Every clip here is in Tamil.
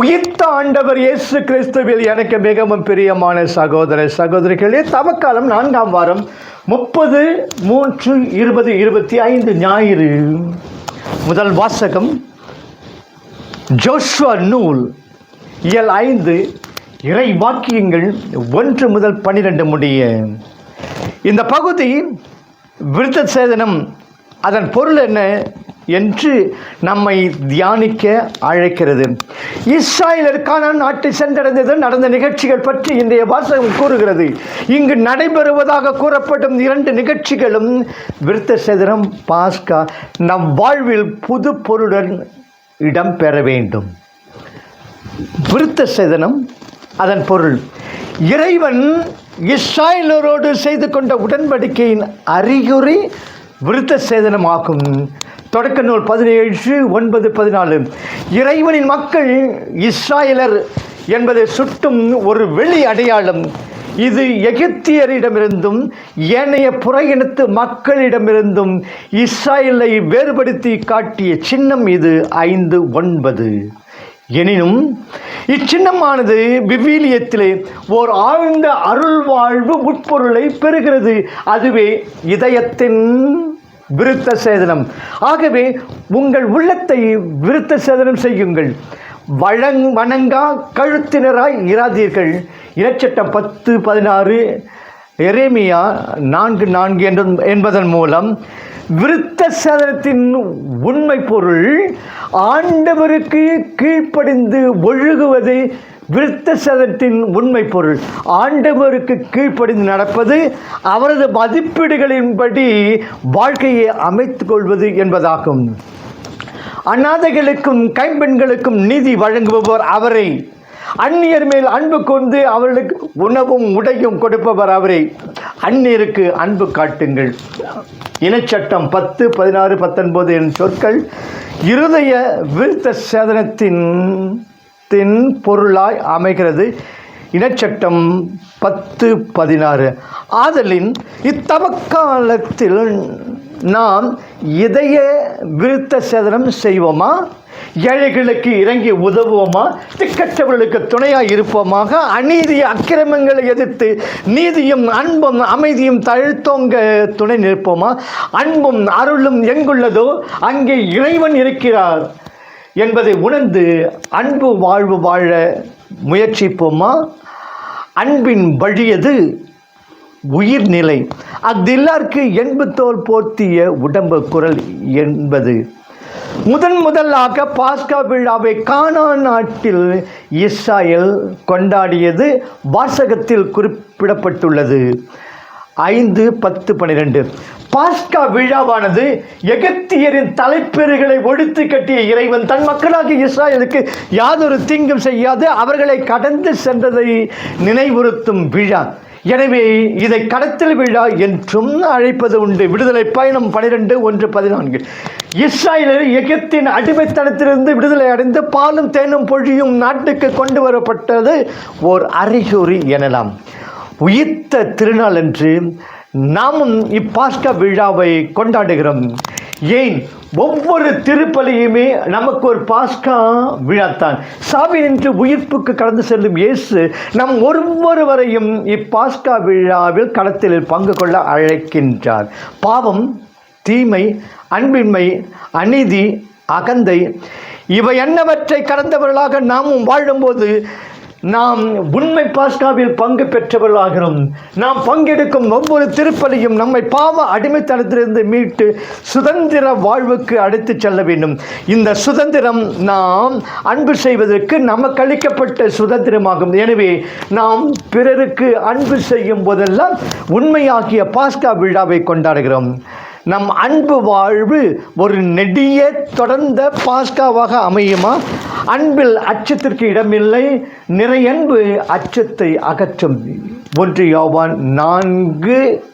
உயிர்த்த ஆண்டவர் இயேசு கிறிஸ்துவில் எனக்கு மிகவும் பிரியமான சகோதர சகோதரிகளே தவக்காலம் நான்காம் வாரம் முப்பது மூன்று இருபது இருபத்தி ஐந்து ஞாயிறு. முதல் வாசகம் ஜோஷ்வா நூல் இயல் ஐந்து இறை வாக்கியங்கள் ஒன்று முதல் பன்னிரெண்டு முடிய. இந்த பகுதி விருத்த சேதனம் அதன் பொருள் என்ன? என்று நம்மை தியானிக்க அழைக்கிறது. இஸ்ராயலருக்கான நாட்டை சென்றடைந்தது நடந்த நிகழ்ச்சிகள் பற்றி இன்றைய வாசகம் கூறுகிறது. இங்கு நடைபெறுவதாக கூறப்படும் இரண்டு நிகழ்ச்சிகளும் விருத்த சேதனம் பாஸ்கா நம் வாழ்வில் புது பொருளுடன் இடம்பெற வேண்டும். விருத்த சேதனம் அதன் பொருள். இறைவன் இஸ்ராயலரோடு செய்து கொண்ட உடன்படிக்கையின் அறிகுறி விருத்த சேதனமாகும் தொடக்க நூல் பதினேழு ஒன்பது பதினாலு. இறைவனின் மக்கள் இஸ்ராயலர் என்பதை சுட்டும் ஒரு வெளி அடையாளம். இது எகிப்தியரிடமிருந்தும் ஏனைய புற இனத்து மக்களிடமிருந்தும் இஸ்ராயலை வேறுபடுத்தி காட்டிய சின்னம் இது ஐந்து ஒன்பது. எனினும் இச்சின்னமானது விவிலியத்திலே ஓர் ஆழ்ந்த அருள் வாழ்வு உட்பொருளை பெறுகிறது. அதுவே இதயத்தின் விருத்த சேதனம். ஆகவே உங்கள் உள்ளத்தை விருத்த சேதனம் செய்யுங்கள். வழங் வணங்கா கழுத்தினராய் இராதீர்கள். இனச்சட்டம் பத்து பதினாறு எரேமியா நான்கு நான்கு என்ற என்பதன் மூலம் விருத்த சேதனத்தின் உண்மை பொருள் ஆண்டவருக்கு கீழ்ப்படிந்து ஒழுகுவது விருத்த சேதனத்தின் உண்மை பொருள். ஆண்டவருக்கு கீழ்ப்படிந்து நடப்பது அவரது மதிப்பீடுகளின்படி வாழ்க்கையை அமைத்துக் கொள்வது என்பதாகும். அநாதைகளுக்கும் கைம்பெண்களுக்கும் நீதி வழங்குபவர் அவரை. அந்நியர் மேல் அன்பு கொண்டு அவர்களுக்கு உணவும் உடையும் கொடுப்பவர் அவரை. அந்நியருக்கு அன்பு காட்டுங்கள். இனச்சட்டம் பத்து பதினாறு பத்தொன்பது என் சொற்கள். இருதய விருத்த சேதனத்தின் தின் பொருளாய் அமைகிறது. இனச்சட்டம் பத்து பதினாறு. ஆதலின் இத்தவக்காலத்தில் நாம் இதய விருத்த சேதனம் செய்வோமா? ஏழைகளுக்கு இறங்கி உதவுவோமா? திக்கற்றவர்களுக்கு துணையாக இருப்போமாக? அநீதி அக்கிரமங்களை எதிர்த்து நீதியும் அன்பும் அமைதியும் தழுத்தோங்க துணை நிற்போமா? அன்பும் அருளும் எங்குள்ளதோ அங்கே இறைவன் இருக்கிறார். என்பதை உணர்ந்து அன்பு வாழ்வு வாழ முயற்சிப்போமா? அன்பின் வழியது உயிர்நிலை அஃதில்லார்க்கு என்பு தோல் போர்த்திய உடம்பு குரல் என்பது. முதன் முதலாக பாஸ்கா விழாவை கானா நாட்டில் இஸ்ராயல் கொண்டாடியது வாசகத்தில் குறிப்பிடப்பட்டுள்ளது. ஐந்து பத்து பன்னிரெண்டு பாஸ்கா விழாவானது எகத்தியரின் தலைப்பெருகளை ஒழித்து கட்டிய இறைவன் தன் மக்களாகிய இஸ்ராயலுக்கு யாதொரு தீங்கும் செய்யாது. அவர்களை கடந்து சென்றதை நினைவுறுத்தும் விழா. எனவே இதை கடத்தல் விழா என்றும் அழைப்பது உண்டு. விடுதலை பயணம் பனிரெண்டு ஒன்று பதினான்கு. இஸ்ராயலில் எகிப்தின் அடிமைத்தனத்திலிருந்து விடுதலை அடைந்து பாலும் தேனும் பொழியும் நாட்டுக்கு கொண்டு வரப்பட்டது ஓர் அறிகுறி எனலாம். உயிர்த்த திருநாள் என்று நாமும் இப்பாஸ்கா விழாவை கொண்டாடுகிறோம். ஏன்? ஒவ்வொரு திருப்பலியுமே நமக்கு ஒரு பாஸ்கா விழாத்தான். சாவி நின்று உயிர்ப்புக்கு கடந்து செல்லும் இயேசு நம் ஒவ்வொருவரையும் இப்பாஸ்கா விழாவில் களத்தில் பங்கு கொள்ள அழைக்கின்றார். பாவம் தீமை அன்பின்மை அநீதி அகந்தை இவை என்னவற்றை கடந்தவர்களாக நாமும் வாழும்போது நாம் உண்மை பாஸ்காவில் பங்கு பெற்றவர்களாகிறோம். நாம் பங்கெடுக்கும் ஒவ்வொரு திருப்பலியும் நம்மை பாவ அடிமைத்தனத்திலிருந்து மீட்டு சுதந்திர வாழ்வுக்கு அழைத்துச் செல்ல வேண்டும். இந்த சுதந்திரம் நாம் அன்பு செய்வதற்கு நமக்கு அளிக்கப்பட்ட சுதந்திரமாகும். எனவே நாம் பிறருக்கு அன்பு செய்யும் போதெல்லாம் உண்மையாகிய பாஸ்கா விழாவை கொண்டாடுகிறோம். நம் அன்பு வாழ்வு ஒரு நெடிய தொடர்ந்த பாஸ்காவாக அமையுமா? அன்பில் அச்சத்திற்கு இடமில்லை நிறையன்பு அச்சத்தை அகற்றும். ஒன்று யோவான் நான்கு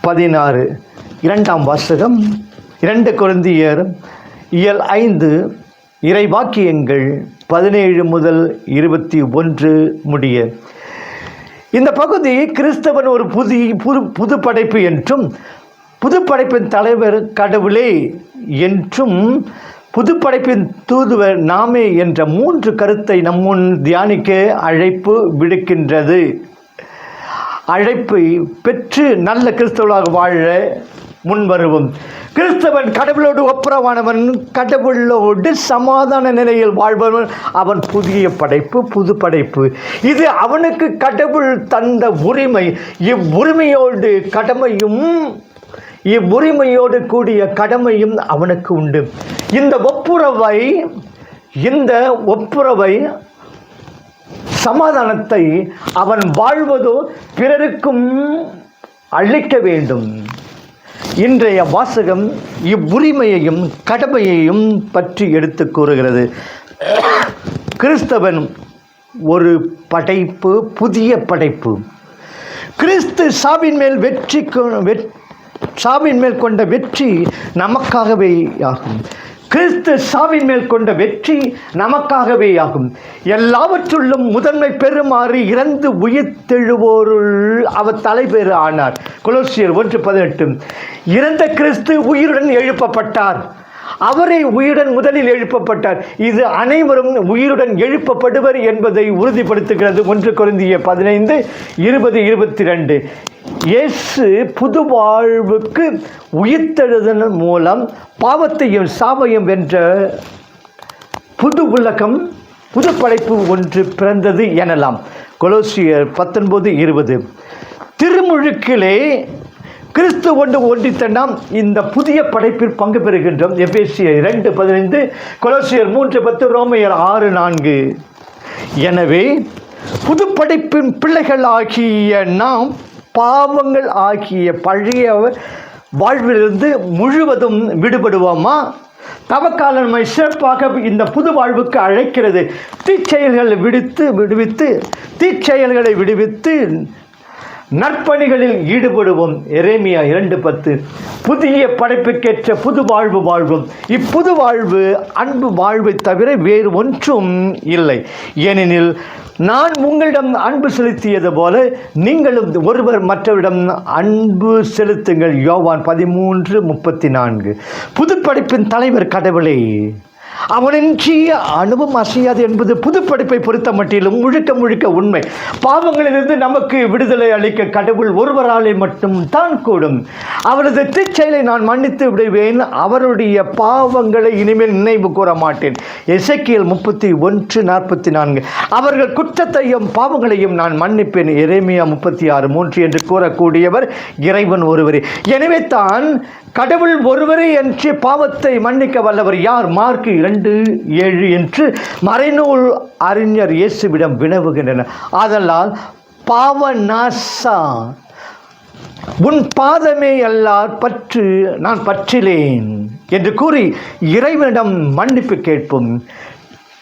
பதினாறு. இரண்டாம் வாசகம் இரண்டு குழந்தையர் இயல் ஐந்து இறை வாக்கியங்கள் பதினேழு முதல் இருபத்தி ஒன்று முடிய. இந்த பகுதி கிறிஸ்தவன் ஒரு புதி புது புது படைப்பு என்றும் புதுப்படைப்பின் தலைவர் கடவுளே என்றும் புதுப்படைப்பின் தூதுவர் நாமே என்ற மூன்று கருத்தை நம்முன் தியானிக்க அழைப்பு விடுக்கின்றது. அழைப்பை பெற்று நல்ல கிறிஸ்தவர்களாக வாழ முன்வருவோம். கிறிஸ்தவன் கடவுளோடு ஒப்புரவானவன் கடவுளோடு சமாதான நிலையில் வாழ்பவன் அவன் புதிய படைப்பு புது படைப்பு இது அவனுக்கு கடவுள் தந்த உரிமை. இவ்வுரிமையோடு கடமையும் இவ்வுரிமையோடு கூடிய கடமையும் அவனுக்கு உண்டு. இந்த ஒப்புரவை இந்த ஒப்புரவை சமாதானத்தை அவன் வாழ்வதோ பிறருக்கும் அளிக்க வேண்டும். இன்றைய வாசகம் இவ்வுரிமையையும் கடமையையும் பற்றி எடுத்து கூறுகிறது. கிறிஸ்தவன் ஒரு படைப்பு புதிய படைப்பு. கிறிஸ்து சாவின் மேல் வெற்றி கொ- சாவின் மேல் கொண்ட வெற்றி நமக்காகவே ஆகும். கிறிஸ்து சாவின் மேல் கொண்ட வெற்றி நமக்காகவே ஆகும். எல்லாவற்றுள்ளும் முதன்மை பெறுமாறு இறந்து உயிர்த்தெழுவோருள் அவர் தலைபெறு ஆனார். குலோசியர் ஒன்று பதினெட்டு. இறந்த கிறிஸ்து உயிருடன் எழுப்பப்பட்டார். அவரே உயிருடன் முதலில் எழுப்பப்பட்டார். இது அனைவரும் உயிருடன் எழுப்பப்படுவர் என்பதை உறுதிப்படுத்துகிறது. ஒன்று குருந்திய பதினைந்து இருபது இருபத்தி ரெண்டு இயேசு புது வாழ்வுக்கு உயிர்த்தெழுதல் மூலம் பாவத்தையும் சாவையும் வென்ற புது உலகம் புது படைப்பு ஒன்று பிறந்தது எனலாம். கொலோசியர் பத்தொன்பது இருபது. திருமுழுக்கிலே கிறிஸ்து ஒன்று ஒன்றித்த நாம் இந்த புதிய படைப்பில் பங்கு பெறுகின்றோம். எபேசியர் இரண்டு பதினைந்து கொலோசியர் மூன்று பத்து ரோமையர் ஆறு நான்கு. எனவே புது படைப்பின் பிள்ளைகள் ஆகிய நாம் பாவங்கள் ஆகிய பழைய வாழ்விலிருந்து முழுவதும் விடுபடுவோமா? தவக்காலம் நம்மை சிறப்பாக இந்த புது வாழ்வுக்கு அழைக்கிறது. தீச்செயல்களை விடுத்து விடுவித்து தீச்செயல்களை விடுவித்து நற்பணிகளில் ஈடுபடுவோம். எரேமியா இரண்டு பத்து. புதிய படைப்புக்கேற்ற புது வாழ்வு வாழ்வோம். இப்புது வாழ்வு அன்பு வாழ்வை தவிர வேறு ஒன்றும் இல்லை. ஏனெனில் நான் உங்களிடம் அன்பு செலுத்தியது போல நீங்களும் ஒருவர் மற்றவரிடம் அன்பு செலுத்துங்கள். யோவான் பதிமூன்று முப்பத்தி நான்கு. புதுப்படைப்பின் தலைவர் கடவுளே. அவனின்றிய அணுவும் அசையாது என்பது புதுப்படைப்பை பொறுத்த மட்டிலும் முழுக்க முழுக்க உண்மை. பாவங்களிலிருந்து நமக்கு விடுதலை அளிக்க கடவுள் ஒருவராலே மட்டும் தான் கூடும். அவரது திச்செயலை நான் மன்னித்து விடுவேன். அவருடைய பாவங்களை இனிமேல் நினைவு கூற மாட்டேன். இசைக்கியல் முப்பத்தி ஒன்று நாற்பத்தி நான்கு. அவர்கள் குற்றத்தையும் பாவங்களையும் நான் மன்னிப்பேன். இறைமையா முப்பத்தி ஆறு மூன்று என்று கூறக்கூடியவர் இறைவன் ஒருவரே. எனவே தான் கடவுள் ஒருவரே என்று பாவத்தை மன்னிக்க வல்லவர் யார்? மார்க்கு இரண்டு ஏழு என்று மறைநூல் அறிஞர் இயேசுவிடம் வினவுகின்றனர். ஆதலால் பாவ நாசா உன் பாதமே அல்லார் பற்று நான் பற்றிலேன் என்று கூறி இறைவனிடம் மன்னிப்பு கேட்போம்.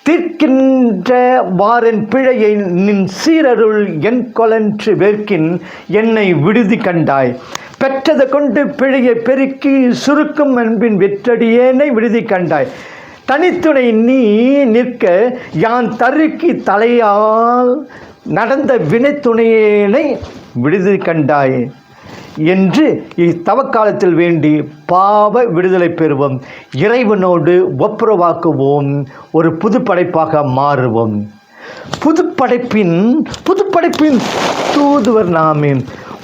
தீர்க்கின்ற வாரன் பிழையை நின் சீரருள் என் கொலன்று வேர்க்கின் என்னை விடுதி கண்டாய். பெற்றதை கொண்டு பிழையை பெருக்கி சுருக்கும் அன்பின் வெற்றடியேனை விடுதி கண்டாய். தனித்துணை நீ நிற்க யான் தருக்கி தலையால் நடந்த வினைத்துணையேனை விடுதி கண்டாய் என்று இத்தவக்காலத்தில் வேண்டி பாவ விடுதலை பெறுவோம். இறைவனோடு ஒப்புரவாக்குவோம். ஒரு புது படைப்பாக மாறுவோம். புதுப்படைப்பின் புதுப்படைப்பின் தூதுவர் நாமே.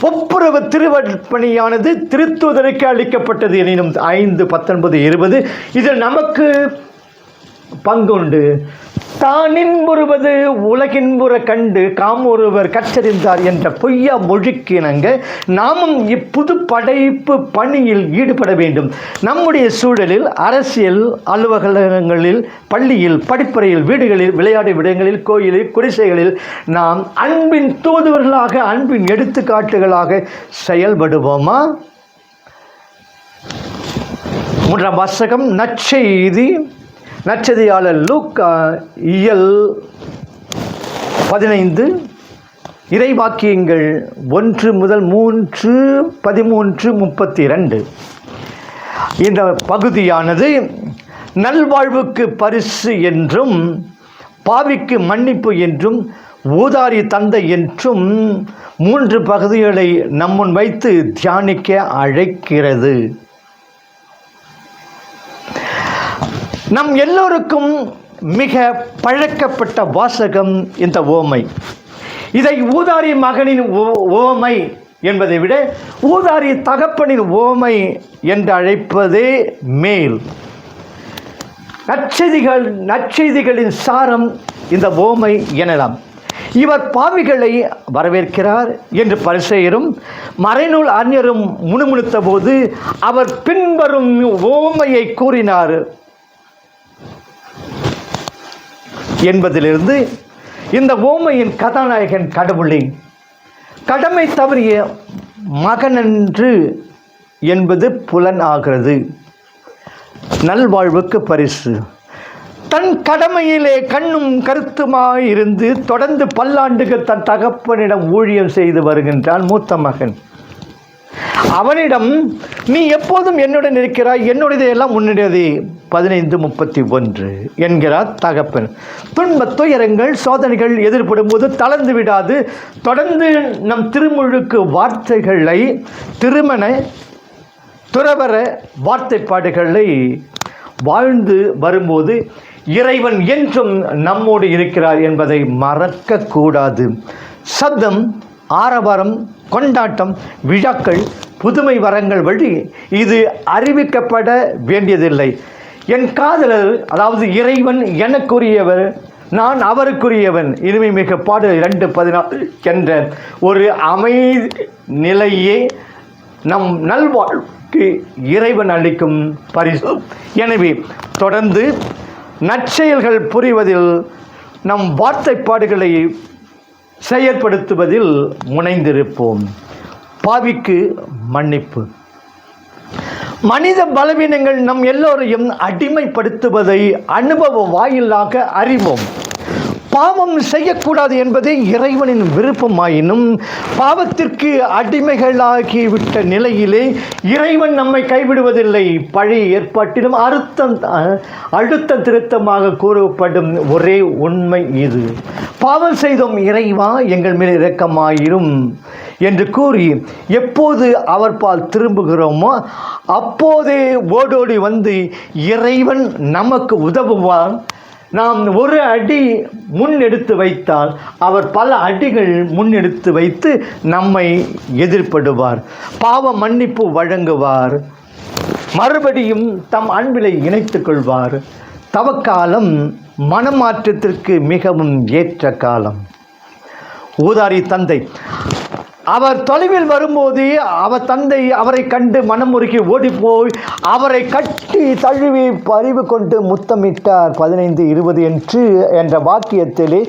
ஒப்புரவு திருவற்பணியானது திருத்துவதற்கு அளிக்கப்பட்டது எனினும் ஐந்து பத்தொன்பது இருபது. இதில் நமக்கு பங்குண்டு. தானின்புறுவது உலகின்புற கண்டு காமொருவர் கற்றறிந்தார் என்ற பொய்யா மொழிக்கிணங்க நாமும் இப்புது படைப்பு பணியில் ஈடுபட வேண்டும். நம்முடைய சூழலில் அரசியல் அலுவலகங்களில் பள்ளியில் படிப்பறையில் வீடுகளில் விளையாட்டு விடங்களில் கோயிலில் குடிசைகளில் நாம் அன்பின் தூதுவர்களாக அன்பின் எடுத்துக்காட்டுகளாக செயல்படுவோமா? மூன்றாம் வாசகம் நற்செய்தி. நச்சதியாளர் லூக்கா இயல் பதினைந்து. இறைவாக்கியங்கள் ஒன்று முதல் மூன்று பதிமூன்று முப்பத்தி ரெண்டு இந்த பகுதியானது நல்வாழ்வுக்கு பரிசு என்றும் பாவிக்கு மன்னிப்பு என்றும் ஊதாரி தந்தை என்றும் மூன்று பகுதிகளை நம்முன் வைத்து தியானிக்க அழைக்கிறது. நம் எல்லோருக்கும் மிக பழக்கப்பட்ட வாசகம் இந்த ஓமை. இதை ஊதாரி மகனின் ஓ- ஓமை என்பதை விட ஊதாரி தகப்பனின் ஓமை என்று அழைப்பதே மேல். நற்செய்திகள் நற்செய்திகளின் சாரம் இந்த ஓமை எனலாம். இவர் பாவிகளை வரவேற்கிறார் என்று பரிசெயரும் மறைநூல் அறிஞரும் முணுமுணுத்த போது அவர் பின்வரும் ஓமையை கூறினார். என்பதிலிருந்து இந்த ஓமையின் கதாநாயகன் கடவுளை கடமை தவறிய மகனன்று என்பது புலன் ஆகிறது. நல்வாழ்வுக்கு பரிசு. தன் கடமையிலே கண்ணும் கருத்துமாய் இருந்து தொடர்ந்து பல்லாண்டுகள் தன் தகப்பனிடம் ஊழியம் செய்து வருகின்றான் மூத்த மகன். அவனிடம் நீ எப்போதும் என்னுடன் இருக்கிறாய்? என்னுடையதையெல்லாம் உன்னுடையது. பதினைந்து முப்பத்தி ஒன்று என்கிறார் தகப்பன். துன்ப துயரங்கள் சோதனைகள் எதிர்படும் போது தளர்ந்து விடாது. தொடர்ந்து நம் திருமுழுக்கு வார்த்தைகளை திருமண துறவர வார்த்தைப்பாடுகளை வாழ்ந்து வரும்போது இறைவன் என்றும் நம்மோடு இருக்கிறார் என்பதை மறக்கக்கூடாது. சப்தம் ஆரவாரம் கொண்டாட்டம் விழாக்கள் புதுமை வரங்கள் வழி இது அறிவிக்கப்பட வேண்டியதில்லை. என் காதலர் அதாவது இறைவன் எனக்குரியவர் நான் அவருக்குரியவன். இனிமை மிக பாடல் இரண்டு பதினாறு என்ற ஒரு அமைதி நிலையே நம் நல்வாழ்வுக்கு இறைவன் அளிக்கும் பரிசு. எனவே தொடர்ந்து நற்செயல்கள் புரிவதில் நம் வார்த்தைப்பாடுகளை செயற்படுத்துவதில் முனைந்திருப்போம். பாவிக்கு மன்னிப்பு. மனித பலவீனங்கள் நம் எல்லோரையும் அடிமைப்படுத்துவதை அனுபவ வாயிலாக அறிவோம். பாவம் செய்யக்கூடாது என்பதே இறைவனின் விருப்பமாயினும் பாவத்திற்கு அடிமைகளாகிவிட்ட நிலையிலே இறைவன் நம்மை கைவிடுவதில்லை. பழைய ஏற்பாட்டிலும் அறுத்தம் அழுத்த திருத்தமாக கூறப்படும் ஒரே உண்மை இது. பாவம் செய்தோம் இறைவா எங்கள் மேல் இரக்கமாயிரும் என்று கூறி எப்போது அவர் பால் திரும்புகிறோமோ அப்போதே ஓடோடி வந்து இறைவன் நமக்கு உதவுவான். நாம் ஒரு அடி முன்னெடுத்து வைத்தால் அவர் பல அடிகள் முன்னெடுத்து வைத்து நம்மை எதிர்ப்படுவார் பாவ மன்னிப்பு வழங்குவார். மறுபடியும் தம் அன்பிலை இணைத்து கொள்வார். தவக்காலம் மனமாற்றத்திற்கு மிகவும் ஏற்ற காலம். ஊதாரி தந்தை அவர் தொலைவில் வரும்போது அவர் தந்தை அவரை கண்டு மனமுருகி ஓடிப்போய் அவரை கட்டி தழுவி பறிவு கொண்டு முத்தமிட்டார். பதினைந்து இருபது என்று என்ற வாக்கியத்திலே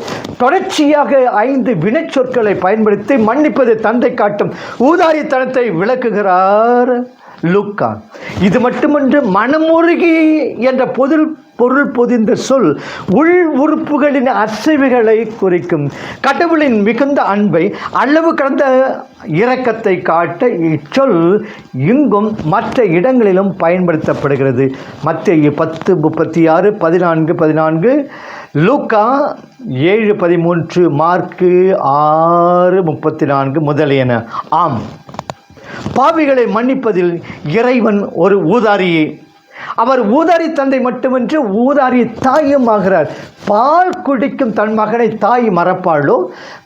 தொடர்ச்சியாக ஐந்து வினைச்சொற்களை பயன்படுத்தி மன்னிப்பது தந்தை காட்டும் ஊதாரித்தனத்தை விளக்குகிறார். லூக்கா. இது மட்டுமன்று மனமுருகி என்ற பொருள் பொருள் பொதிந்த சொல் உள் உறுப்புகளின் அசைவுகளை குறிக்கும். கடவுளின் மிகுந்த அன்பை அளவு கடந்த இரக்கத்தை காட்ட இச்சொல் இங்கும் மற்ற இடங்களிலும் பயன்படுத்தப்படுகிறது. மத்திய பத்து முப்பத்தி ஆறு பதினான்கு பதினான்கு லூக்கா ஏழு பதிமூன்று மார்க்கு ஆறு முப்பத்தி நான்கு முதலியன. ஆம். பாவிகளை மன்னிப்பதில் இறைவன் ஒரு ஊதாரியே. அவர் ஊதாரி தந்தை மட்டுமின்றி ஊதாரி தாயும் ஆகிறார் பால் குடிக்கும் தன் மகனை தாய் மறப்பாளோ?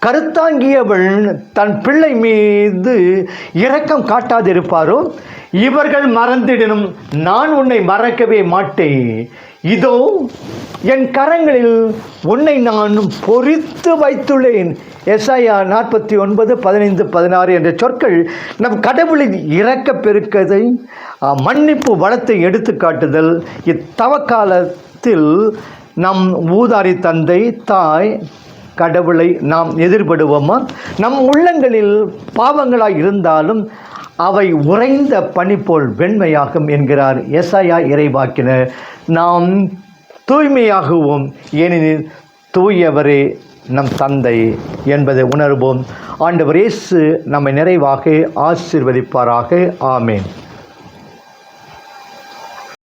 கருத்தாங்கியவள் தன் பிள்ளை மீது இரக்கம் காட்டாதிருப்பாரோ? இவர்கள் மறந்திடனும் நான் உன்னை மறக்கவே மாட்டேன். இதோ என் கரங்களில் உன்னை நான் பொறித்து வைத்துள்ளேன். எஸ்ஐயா நாற்பத்தி ஒன்பது பதினைந்து பதினாறு என்ற சொற்கள் நம் கடவுளின் இறக்க பெருக்கதை மன்னிப்பு வளத்தை எடுத்துக்காட்டுதல் இத்தவக்காலத்தில் நம் ஊதாரி தந்தை தாய் கடவுளை நாம் எதிர்படுவோமா? நம் உள்ளங்களில் பாவங்களாய் இருந்தாலும் அவை உறைந்த பனி போல் வெண்மையாகும் என்கிறார் எஸ்ஐயா இறைவாக்கினர். நாம் தூய்மையாகுவோம் ஏனெனில் தூயவரே நம் தந்தை என்பதை உணர்வோம். ஆண்டவர் இயேசு நம்மை நிறைவாக ஆசீர்வதிப்பாராக. ஆமேன்.